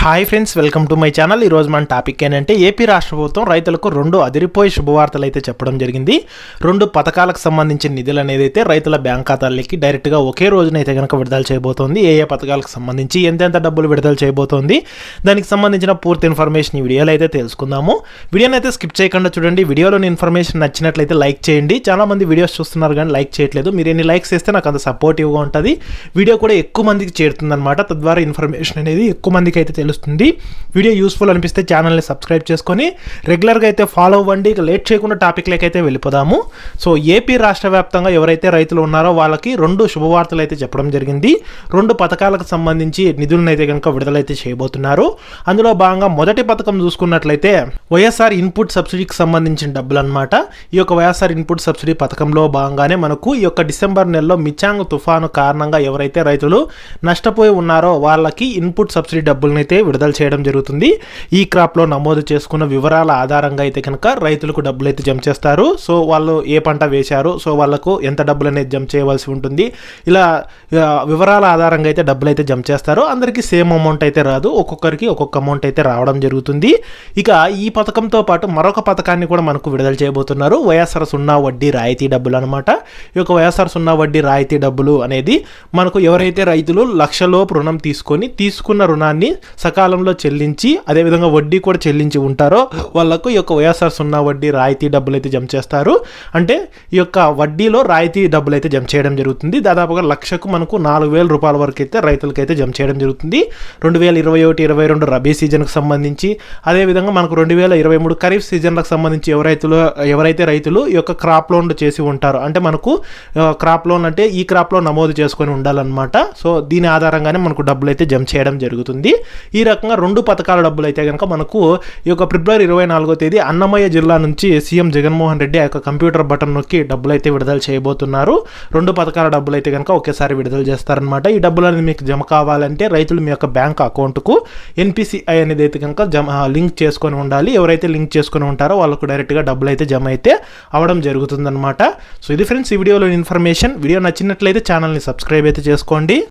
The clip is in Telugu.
Hi friends welcome to my channel ఈ రోజు మన టాపిక్ ఏంటంటే ఏపీ రాష్ట్ర ప్రభుత్వం రైతులకు రెండు అదిరిపోయి శుభవార్తలు అయితే చెప్పడం జరిగింది. రెండు పథకాలకు సంబంధించిన నిధులు అనేది అయితే రైతుల బ్యాంక్ ఖాతాలకి డైరెక్ట్గా ఒకే రోజునైతే కనుక విడుదల చేయబోతోంది. ఏ ఏ పథకాలకు సంబంధించి ఎంతెంత డబ్బులు విడుదల చేయబోతోంది దానికి సంబంధించిన పూర్తి ఇన్ఫర్మేషన్ ఈ వీడియోలో అయితే తెలుసుకుందాము. వీడియోని అయితే స్కిప్ చేయకుండా చూడండి. వీడియోలోని ఇన్ఫర్మేషన్ నచ్చినట్లయితే లైక్ చేయండి. చాలా మంది వీడియోస్ చూస్తున్నారు కానీ లైక్ చేయట్లేదు. మీరు ఎన్ని లైక్స్ చేస్తే నాకు అంత సపోర్టివ్గా ఉంటుంది. వీడియో కూడా ఎక్కువ మందికి చేరుతుందన్నమాట. తద్వారా ఇన్ఫర్మేషన్ అనేది ఎక్కువ మందికి అయితే తెలుస్తుంది. వీడియో యూస్ఫుల్ అనిపిస్తే ఛానల్ని సబ్స్క్రైబ్ చేసుకొని రెగ్యులర్గా అయితే ఫాలో అవ్వండి. ఇక లేట్ చేయకుండా టాపిక్లకి అయితే వెళ్ళిపోదాము. సో ఏపీ రాష్ట్ర వ్యాప్తంగా ఎవరైతే రైతులు ఉన్నారో వాళ్ళకి రెండు శుభవార్తలు అయితే చెప్పడం జరిగింది. రెండు పథకాలకు సంబంధించి నిధులను అయితే కనుక విడుదలైతే చేయబోతున్నారు. అందులో భాగంగా మొదటి పథకం చూసుకున్నట్లయితే వైఎస్ఆర్ ఇన్పుట్ సబ్సిడీకి సంబంధించిన డబ్బులు అనమాట ఈ యొక్క వైఎస్ఆర్ ఇన్పుట్ సబ్సిడీ పథకంలో భాగంగానే మనకు ఈ యొక్క డిసెంబర్ నెలలో మిచాంగ్ తుఫాను కారణంగా ఎవరైతే రైతులు నష్టపోయి ఉన్నారో వాళ్ళకి ఇన్పుట్ సబ్సిడీ డబ్బులను అయితే విడుదల చేయడం జరుగుతుంది. ఈ క్రాప్లో నమోదు చేసుకున్న వివరాల ఆధారంగా అయితే కనుక రైతులకు డబ్బులు అయితే జమ చేస్తారు. సో వాళ్ళు ఏ పంట వేశారు సో వాళ్ళకు ఎంత డబ్బులు అనేది జమ చేయవలసి ఉంటుంది. ఇలా వివరాల ఆధారంగా అయితే డబ్బులు అయితే జమ చేస్తారు. అందరికీ సేమ్ అమౌంట్ అయితే రాదు. ఒక్కొక్కరికి ఒక్కొక్క అమౌంట్ అయితే రావడం జరుగుతుంది. ఇక ఈ పథకంతో పాటు మరొక పథకాన్ని కూడా మనకు విడుదల చేయబోతున్నారు. వైఎస్ఆర్ సున్నా వడ్డీ రాయితీ డబ్బులు అనమాట ఈ యొక్క వైఎస్ఆర్ సున్నా వడ్డీ రాయితీ డబ్బులు అనేది మనకు ఎవరైతే రైతులు లక్షలోపు రుణం తీసుకొని తీసుకున్న రుణాన్ని సకాలంలో చెల్లించి అదేవిధంగా వడ్డీ కూడా చెల్లించి ఉంటారో వాళ్ళకు ఈ యొక్క వైఎస్ఆర్ సున్నా వడ్డీ రాయితీ డబ్బులు అయితే జమ చేస్తారు. అంటే ఈ యొక్క వడ్డీలో రాయితీ డబ్బులు అయితే జమ చేయడం జరుగుతుంది. దాదాపుగా లక్షకు మనకు నాలుగు వేల రూపాయల వరకు అయితే రైతులకు అయితే జమ చేయడం జరుగుతుంది. రెండు వేల ఇరవై ఒకటి ఇరవై రెండు రబీ సీజన్కి సంబంధించి అదేవిధంగా మనకు రెండు వేల ఇరవై మూడు ఖరీఫ్ సీజన్లకు సంబంధించి ఎవరైతులు ఎవరైతే రైతులు ఈ యొక్క క్రాప్ లోన్లు చేసి ఉంటారో అంటే మనకు క్రాప్ లోన్ అంటే ఈ క్రాప్లో నమోదు చేసుకొని ఉండాలన్నమాట. సో దీని ఆధారంగానే మనకు డబ్బులు అయితే జమ చేయడం జరుగుతుంది. ఈ రకంగా రెండు పథకాల డబ్బులు అయితే కనుక మనకు ఈ యొక్క ఫిబ్రవరి ఇరవై నాలుగో తేదీ అన్నమయ్య జిల్లా నుంచి సీఎం జగన్మోహన్ రెడ్డి ఆ యొక్క కంప్యూటర్ బటన్ నొక్కి డబ్బులు అయితే విడుదల చేయబోతున్నారు. రెండు పథకాల డబ్బులు అయితే కనుక ఒకేసారి విడుదల చేస్తారనమాట ఈ డబ్బులు అనేది మీకు జమ కావాలంటే రైతులు మీ యొక్క బ్యాంక్ అకౌంట్కు ఎన్పిసిఐ అనేది అయితే కనుక జమ లింక్ చేసుకొని ఉండాలి. ఎవరైతే లింక్ చేసుకొని ఉంటారో వాళ్ళకు డైరెక్ట్గా డబ్బులు అయితే జమ అయితే అవడం జరుగుతుందన్నమాట. సో ఇది ఫ్రెండ్స్ ఈ వీడియోలో ఇన్ఫర్మేషన్. వీడియో నచ్చినట్లయితే ఛానల్ని సబ్స్క్రైబ్ అయితే చేసుకోండి.